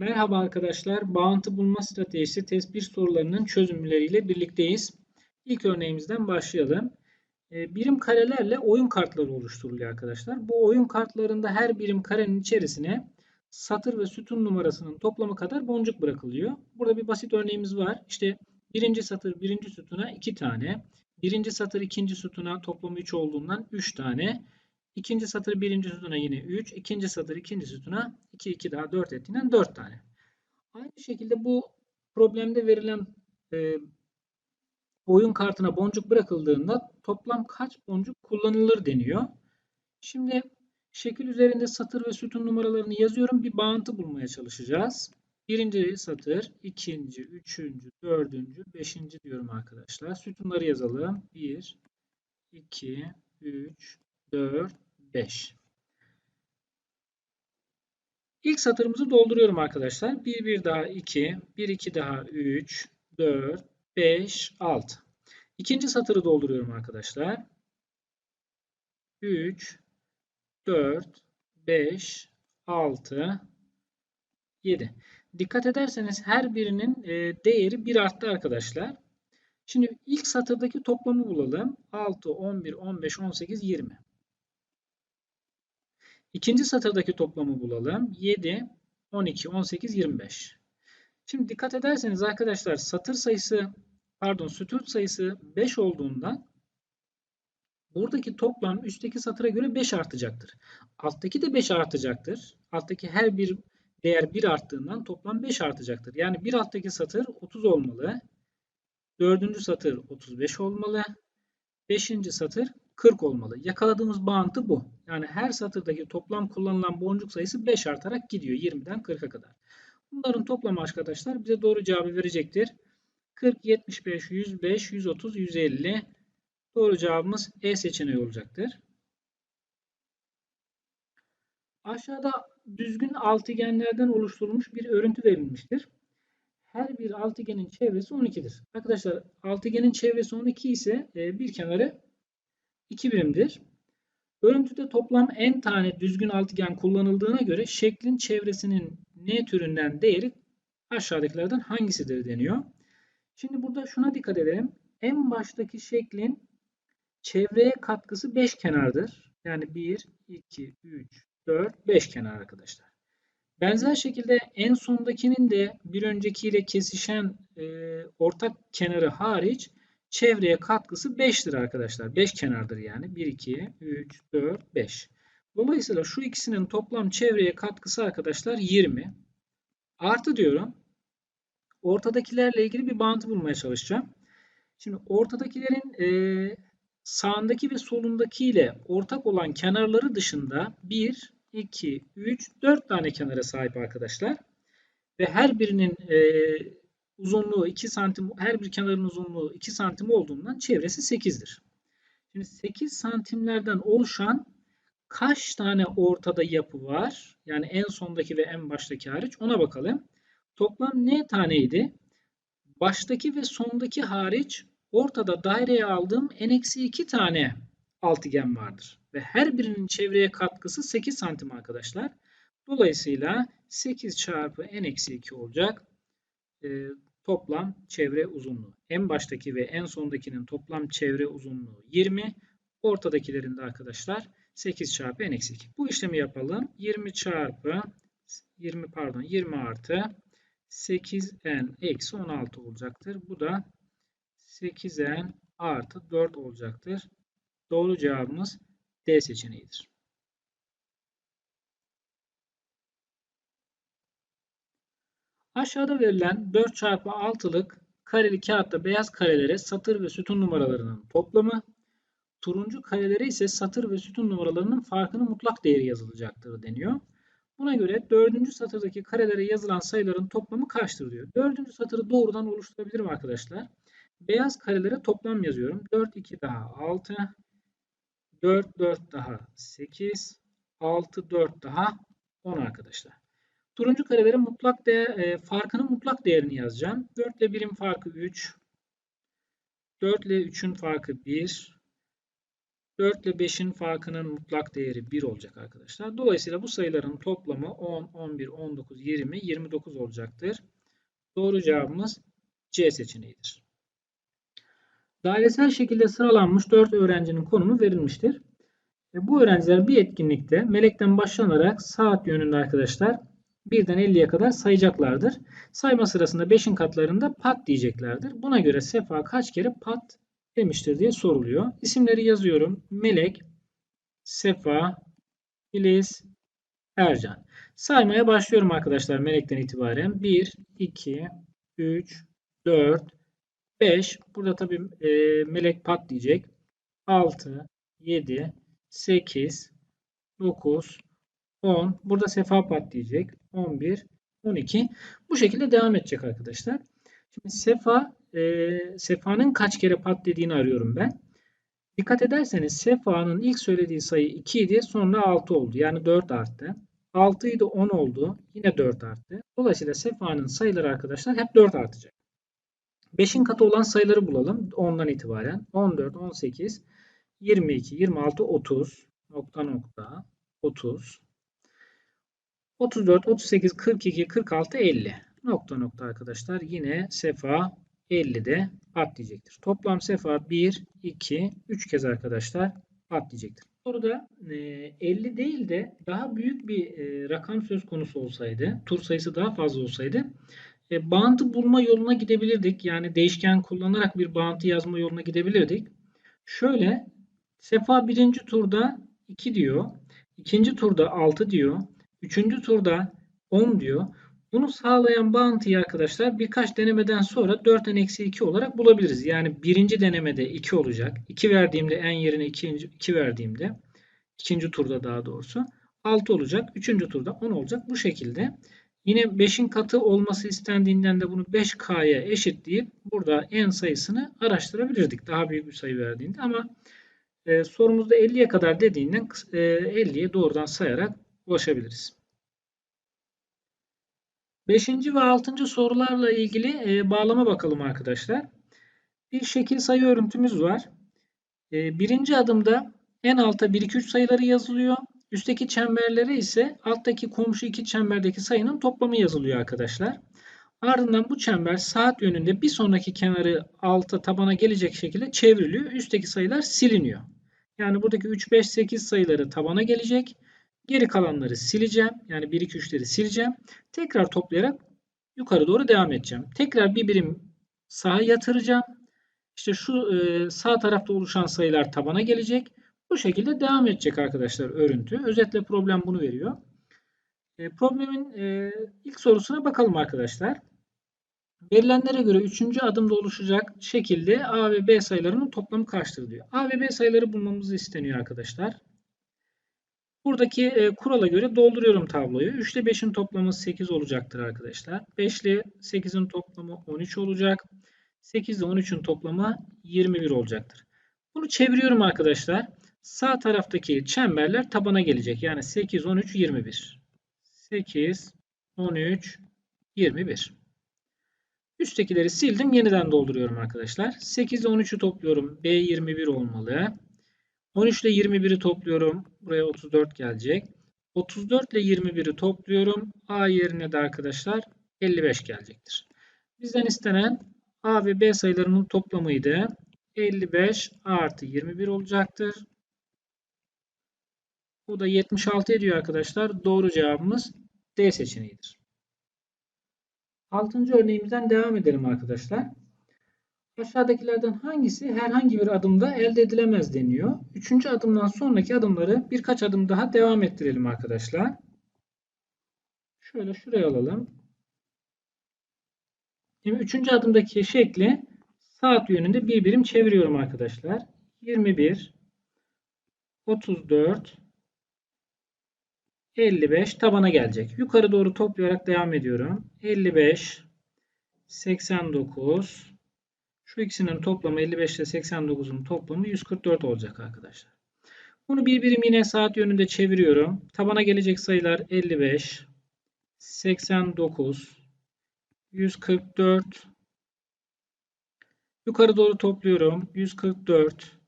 Merhaba arkadaşlar. Bağıntı bulma stratejisi test 1 sorularının çözümleriyle birlikteyiz. İlk örneğimizden başlayalım. Ee, birim karelerle oyun kartları oluşturuluyor arkadaşlar. Bu oyun kartlarında her birim karenin içerisine satır ve sütun numarasının toplamı kadar boncuk bırakılıyor. Burada bir basit örneğimiz var. İşte birinci satır birinci sütuna 2 tane. Birinci satır ikinci sütuna toplamı 3 olduğundan 3 tane. İkinci satır birinci sütuna yine 3. ikinci satır ikinci sütuna 2, 2 daha 4 ettiğinden 4 tane. Aynı şekilde bu problemde verilen e, oyun kartına boncuk bırakıldığında toplam kaç boncuk kullanılır deniyor. Şimdi şekil üzerinde satır ve sütun numaralarını yazıyorum. Bir bağıntı bulmaya çalışacağız. Birinci satır, ikinci, üçüncü, dördüncü, beşinci diyorum arkadaşlar. Sütunları yazalım. 1, 2, 3, 4, 5. İlk satırımızı dolduruyorum arkadaşlar. 1, 1 daha 2, 1, 2 daha 3, 4, 5, 6. İkinci satırı dolduruyorum arkadaşlar. 3, 4, 5, 6, 7. Dikkat ederseniz her birinin e, değeri 1 arttı arkadaşlar. Şimdi ilk satırdaki toplamı bulalım. 6, 11, 15, 18, 20. İkinci satırdaki toplamı bulalım. 7, 12, 18, 25. Şimdi dikkat ederseniz arkadaşlar satır sayısı pardon sütun sayısı 5 olduğundan buradaki toplam üstteki satıra göre 5 artacaktır. Alttaki de 5 artacaktır. Alttaki her bir değer 1 arttığından toplam 5 artacaktır. Yani bir alttaki satır 30 olmalı. Dördüncü satır 35 olmalı. Beşinci satır 40 olmalı. Yakaladığımız bağıntı bu. Yani her satırdaki toplam kullanılan boncuk sayısı 5 artarak gidiyor 20'den 40'a kadar. Bunların toplamı arkadaşlar bize doğru cevabı verecektir. 40, 75, 105, 130, 150. Doğru cevabımız E seçeneği olacaktır. Aşağıda düzgün altıgenlerden oluşturulmuş bir örüntü verilmiştir. Her bir altıgenin çevresi 12'dir. Arkadaşlar altıgenin çevresi 12 ise e, bir kenarı 2 birimdir. Örüntüde toplam n tane düzgün altıgen kullanıldığına göre şeklin çevresinin n türünden değeri aşağıdakilerden hangisidir deniyor. Şimdi burada şuna dikkat edelim. En baştaki şeklin çevreye katkısı 5 kenardır. Yani 1, 2, 3, 4, 5 kenar arkadaşlar. Benzer şekilde en sondakinin de bir öncekiyle kesişen e, ortak kenarı hariç çevreye katkısı 5'tir arkadaşlar. 5 kenardır yani. 1, 2, 3, 4, 5. Dolayısıyla şu ikisinin toplam çevreye katkısı arkadaşlar 20. Artı diyorum. Ortadakilerle ilgili bir bağıntı bulmaya çalışacağım. Şimdi ortadakilerin e, sağındaki ve solundaki ile ortak olan kenarları dışında 1, 2, 3, 4 tane kenara sahip arkadaşlar. Ve her birinin e, uzunluğu 2 santim, her bir kenarın uzunluğu 2 santim olduğundan çevresi 8'dir. Şimdi 8 santimlerden oluşan kaç tane ortada yapı var? Yani en sondaki ve en baştaki hariç ona bakalım. Toplam ne taneydi? Baştaki ve sondaki hariç ortada daireye aldığım n-2 tane altıgen vardır. Ve her birinin çevreye katkısı 8 santim arkadaşlar. Dolayısıyla 8 çarpı n-2 olacak. Toplam çevre uzunluğu. En baştaki ve en sondakinin toplam çevre uzunluğu 20. Ortadakilerin de arkadaşlar 8 çarpı n-2. Bu işlemi yapalım. 20 çarpı 20 pardon 20 artı 8n eksi 16 olacaktır. Bu da 8n artı 4 olacaktır. Doğru cevabımız D seçeneğidir. Aşağıda verilen 4 çarpı 6'lık kareli kağıtta beyaz karelere satır ve sütun numaralarının toplamı, turuncu karelere ise satır ve sütun numaralarının farkının mutlak değeri yazılacaktır deniyor. Buna göre 4. satırdaki karelere yazılan sayıların toplamı kaçtır diyor. 4. satırı doğrudan oluşturabilirim arkadaşlar. Beyaz karelere toplam yazıyorum. 4, 2 daha 6, 4, 4 daha 8, 6, 4 daha 10 arkadaşlar. Turuncu karelere mutlak değer, e, farkının mutlak değerini yazacağım. 4 ile 1'in farkı 3. 4 ile 3'ün farkı 1. 4 ile 5'in farkının mutlak değeri 1 olacak arkadaşlar. Dolayısıyla bu sayıların toplamı 10, 11, 19, 20, 29 olacaktır. Doğru cevabımız C seçeneğidir. Dairesel şekilde sıralanmış 4 öğrencinin konumu verilmiştir. E bu öğrenciler bir etkinlikte melekten başlanarak saat yönünde arkadaşlar birden 50'ye kadar sayacaklardır. Sayma sırasında 5'in katlarında pat diyeceklerdir. Buna göre Sefa kaç kere pat demiştir diye soruluyor. İsimleri yazıyorum. Melek, Sefa, Filiz, Ercan. Saymaya başlıyorum arkadaşlar melekten itibaren. 1, 2, 3, 4, 5. Burada tabii e, melek pat diyecek. 6, 7, 8, 9, 10. Burada sefa pat diyecek. 11, 12. Bu şekilde devam edecek arkadaşlar. Şimdi sefa, e, sefanın kaç kere pat dediğini arıyorum ben. Dikkat ederseniz sefa'nın ilk söylediği sayı 2 idi. Sonra 6 oldu. Yani 4 arttı. 6 idi 10 oldu. Yine 4 arttı. Dolayısıyla sefa'nın sayıları arkadaşlar hep 4 artacak. 5'in katı olan sayıları bulalım. 10'dan itibaren. 14, 18, 22, 26, 30. Nokta nokta. 30. 34, 38, 42, 46, 50. Nokta nokta arkadaşlar. Yine sefa 50'de patlayacaktır. Toplam sefa 1, 2, 3 kez arkadaşlar patlayacaktır. Soruda 50 değil de daha büyük bir e, rakam söz konusu olsaydı, tur sayısı daha fazla olsaydı e, bağıntı bulma yoluna gidebilirdik. Yani değişken kullanarak bir bağıntı yazma yoluna gidebilirdik. Şöyle Sefa birinci turda 2 diyor. ikinci turda 6 diyor. Üçüncü turda 10 diyor. Bunu sağlayan bağıntıyı arkadaşlar birkaç denemeden sonra 4'ten eksi 2 olarak bulabiliriz. Yani birinci denemede 2 olacak. 2 verdiğimde en yerine 2, 2 verdiğimde ikinci turda daha doğrusu 6 olacak. Üçüncü turda 10 olacak. Bu şekilde yine 5'in katı olması istendiğinden de bunu 5K'ya eşitleyip burada en sayısını araştırabilirdik. Daha büyük bir sayı verdiğinde ama e, sorumuzda 50'ye kadar dediğinden e, 50'ye doğrudan sayarak ulaşabiliriz. Beşinci ve altıncı sorularla ilgili e, bağlama bakalım arkadaşlar. Bir şekil sayı örüntümüz var. E, birinci adımda en alta 1, 2, 3 sayıları yazılıyor. Üstteki çemberlere ise alttaki komşu iki çemberdeki sayının toplamı yazılıyor arkadaşlar. Ardından bu çember saat yönünde bir sonraki kenarı alta tabana gelecek şekilde çevriliyor. Üstteki sayılar siliniyor. Yani buradaki 3, 5, 8 sayıları tabana gelecek. Geri kalanları sileceğim. Yani 1, 2, 3'leri sileceğim. Tekrar toplayarak yukarı doğru devam edeceğim. Tekrar bir birim sağa yatıracağım. İşte şu e, sağ tarafta oluşan sayılar tabana gelecek. Bu şekilde devam edecek arkadaşlar örüntü. Özetle problem bunu veriyor. E, problemin e, ilk sorusuna bakalım arkadaşlar. Verilenlere göre 3. adımda oluşacak şekilde A ve B sayılarının toplamı kaçtır diyor. A ve B sayıları bulmamız isteniyor arkadaşlar. Buradaki e, kurala göre dolduruyorum tabloyu. 3 ile 5'in toplamı 8 olacaktır arkadaşlar. 5 ile 8'in toplamı 13 olacak. 8 ile 13'ün toplamı 21 olacaktır. Bunu çeviriyorum arkadaşlar. Sağ taraftaki çemberler tabana gelecek. Yani 8, 13, 21. 8, 13, 21. Üsttekileri sildim. Yeniden dolduruyorum arkadaşlar. 8 ile 13'ü topluyorum. B 21 olmalı. 13 ile 21'i topluyorum. Buraya 34 gelecek. 34 ile 21'i topluyorum. A yerine de arkadaşlar 55 gelecektir. Bizden istenen A ve B sayılarının toplamıydı. 55 artı 21 olacaktır. Bu da 76 ediyor arkadaşlar. Doğru cevabımız D seçeneğidir. Altıncı örneğimizden devam edelim arkadaşlar. Aşağıdakilerden hangisi herhangi bir adımda elde edilemez deniyor. Üçüncü adımdan sonraki adımları birkaç adım daha devam ettirelim arkadaşlar. Şöyle şuraya alalım. Şimdi üçüncü adımdaki şekli saat yönünde bir birim çeviriyorum arkadaşlar. 21, 34, 55 tabana gelecek. Yukarı doğru toplayarak devam ediyorum. 55, 89, şu ikisinin toplamı 55 ile 89'un toplamı 144 olacak arkadaşlar. Bunu bir birim yine saat yönünde çeviriyorum. Tabana gelecek sayılar 55, 89, 144. Yukarı doğru topluyorum. 144,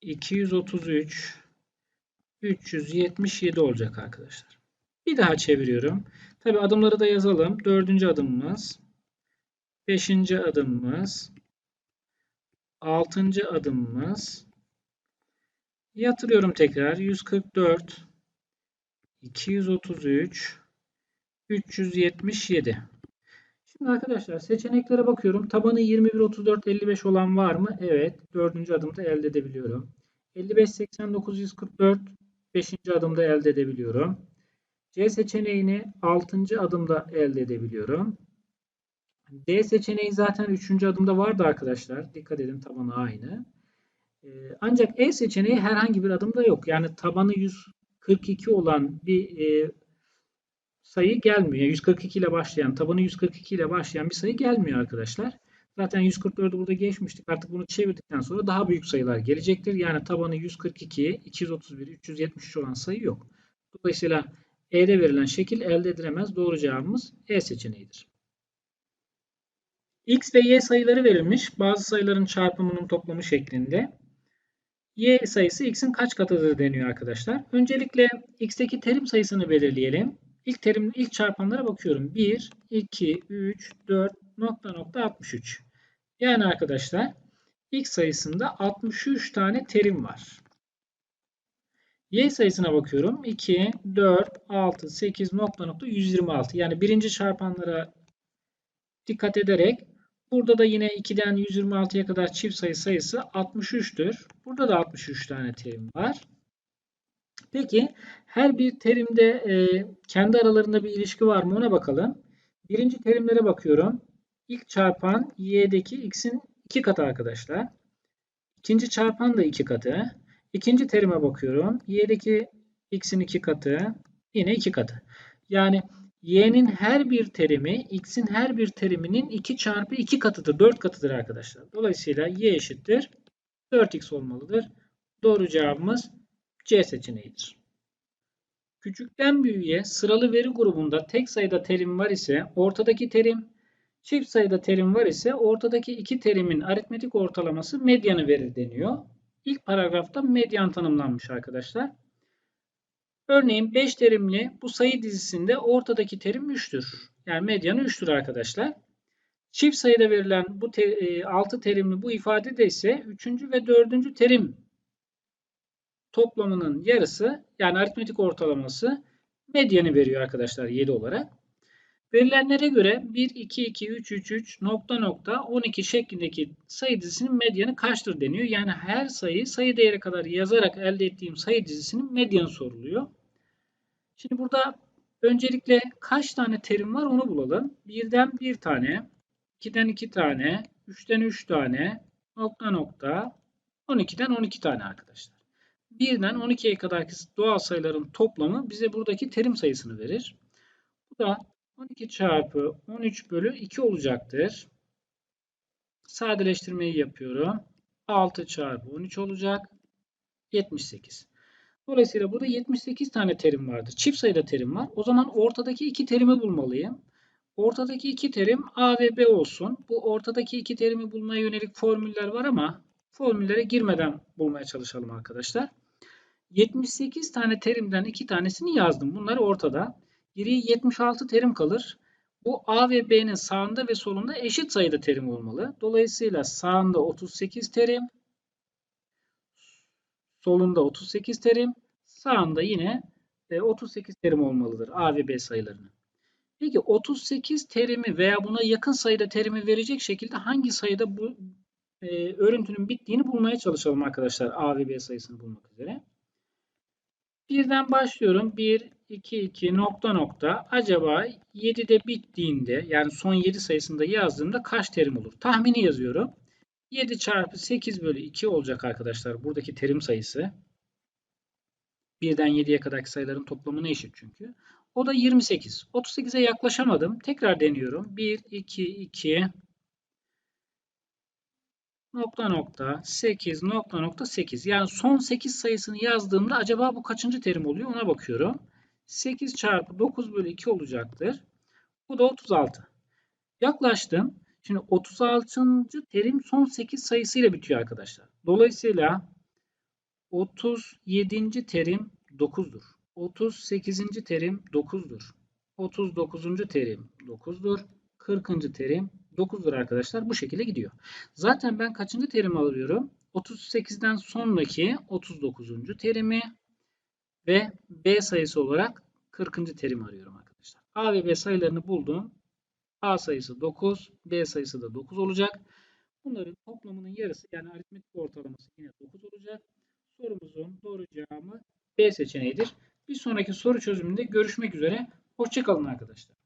233 377 olacak arkadaşlar. Bir daha çeviriyorum. Tabi adımları da yazalım. Dördüncü adımımız. Beşinci adımımız. Altıncı adımımız. Yatırıyorum tekrar. 144 233 377 Şimdi arkadaşlar seçeneklere bakıyorum. Tabanı 21, 34, 55 olan var mı? Evet. Dördüncü adımda elde edebiliyorum. 55, 89, 144 beşinci adımda elde edebiliyorum. C seçeneğini 6. adımda elde edebiliyorum. D seçeneği zaten 3. adımda vardı arkadaşlar. Dikkat edin tabanı aynı. Ee, ancak E seçeneği herhangi bir adımda yok. Yani tabanı 142 olan bir e, sayı gelmiyor. 142 ile başlayan, tabanı 142 ile başlayan bir sayı gelmiyor arkadaşlar. Zaten 144'ü burada geçmiştik. Artık bunu çevirdikten sonra daha büyük sayılar gelecektir. Yani tabanı 142, 231, 373 olan sayı yok. Dolayısıyla E'de verilen şekil elde edilemez. Doğru cevabımız E seçeneğidir. X ve Y sayıları verilmiş. Bazı sayıların çarpımının toplamı şeklinde. Y sayısı X'in kaç katıdır deniyor arkadaşlar. Öncelikle X'teki terim sayısını belirleyelim. İlk terim, ilk çarpanlara bakıyorum. 1, 2, 3, 4, nokta nokta 63. Yani arkadaşlar X sayısında 63 tane terim var. Y sayısına bakıyorum. 2, 4, 6, 8, nokta nokta 126. Yani birinci çarpanlara dikkat ederek burada da yine 2'den 126'ya kadar çift sayı sayısı 63'tür. Burada da 63 tane terim var. Peki her bir terimde e, kendi aralarında bir ilişki var mı ona bakalım. Birinci terimlere bakıyorum. İlk çarpan y'deki x'in 2 katı arkadaşlar. İkinci çarpan da 2 katı. İkinci terime bakıyorum. y'deki x'in 2 katı yine 2 katı. Yani y'nin her bir terimi x'in her bir teriminin 2 çarpı 2 katıdır. 4 katıdır arkadaşlar. Dolayısıyla y eşittir 4x olmalıdır. Doğru cevabımız C seçeneğidir. Küçükten büyüğe sıralı veri grubunda tek sayıda terim var ise ortadaki terim, çift sayıda terim var ise ortadaki iki terimin aritmetik ortalaması medyanı verir deniyor. İlk paragrafta medyan tanımlanmış arkadaşlar. Örneğin 5 terimli bu sayı dizisinde ortadaki terim 3'tür. Yani medyanı 3'tür arkadaşlar. Çift sayıda verilen bu te 6 terimli bu ifade de ise 3. ve 4. terim toplamının yarısı yani aritmetik ortalaması medyanı veriyor arkadaşlar 7 olarak. Verilenlere göre 1, 2, 2, 3, 3, 3, nokta nokta 12 şeklindeki sayı dizisinin medyanı kaçtır deniyor. Yani her sayı sayı değeri kadar yazarak elde ettiğim sayı dizisinin medyanı soruluyor. Şimdi burada öncelikle kaç tane terim var onu bulalım. 1'den 1 tane, 2'den 2 tane, 3'ten 3 tane, nokta nokta, 12'den 12 tane arkadaşlar. 1'den 12'ye kadarki doğal sayıların toplamı bize buradaki terim sayısını verir. Bu da 12 çarpı 13 bölü 2 olacaktır. Sadeleştirmeyi yapıyorum. 6 çarpı 13 olacak. 78. Dolayısıyla burada 78 tane terim vardır. Çift sayıda terim var. O zaman ortadaki iki terimi bulmalıyım. Ortadaki iki terim A ve B olsun. Bu ortadaki iki terimi bulmaya yönelik formüller var ama formüllere girmeden bulmaya çalışalım arkadaşlar. 78 tane terimden 2 tanesini yazdım. Bunlar ortada. Geriye 76 terim kalır. Bu A ve B'nin sağında ve solunda eşit sayıda terim olmalı. Dolayısıyla sağında 38 terim, solunda 38 terim, sağında yine 38 e, terim olmalıdır A ve B sayılarının. Peki 38 terimi veya buna yakın sayıda terimi verecek şekilde hangi sayıda bu e, örüntünün bittiğini bulmaya çalışalım arkadaşlar A ve B sayısını bulmak üzere. Birden başlıyorum. 1, 2, 2 nokta nokta. Acaba 7'de bittiğinde yani son 7 sayısında yazdığımda kaç terim olur? Tahmini yazıyorum. 7 çarpı 8 bölü 2 olacak arkadaşlar. Buradaki terim sayısı. Birden 7'ye kadarki sayıların toplamına eşit çünkü. O da 28. 38'e yaklaşamadım. Tekrar deniyorum. 1, 2, 2 nokta nokta 8 nokta nokta 8. Yani son 8 sayısını yazdığımda acaba bu kaçıncı terim oluyor ona bakıyorum. 8 çarpı 9 bölü 2 olacaktır. Bu da 36. Yaklaştım. Şimdi 36. terim son 8 sayısıyla bitiyor arkadaşlar. Dolayısıyla 37. terim 9'dur. 38. terim 9'dur. 39. terim 9'dur. 40. terim 9'dur arkadaşlar. Bu şekilde gidiyor. Zaten ben kaçıncı terimi alıyorum? 38'den sonraki 39. terimi ve B sayısı olarak 40. terimi arıyorum arkadaşlar. A ve B sayılarını buldum. A sayısı 9, B sayısı da 9 olacak. Bunların toplamının yarısı yani aritmetik ortalaması yine 9 olacak. Sorumuzun doğru cevabı B seçeneğidir. Bir sonraki soru çözümünde görüşmek üzere. Hoşçakalın arkadaşlar.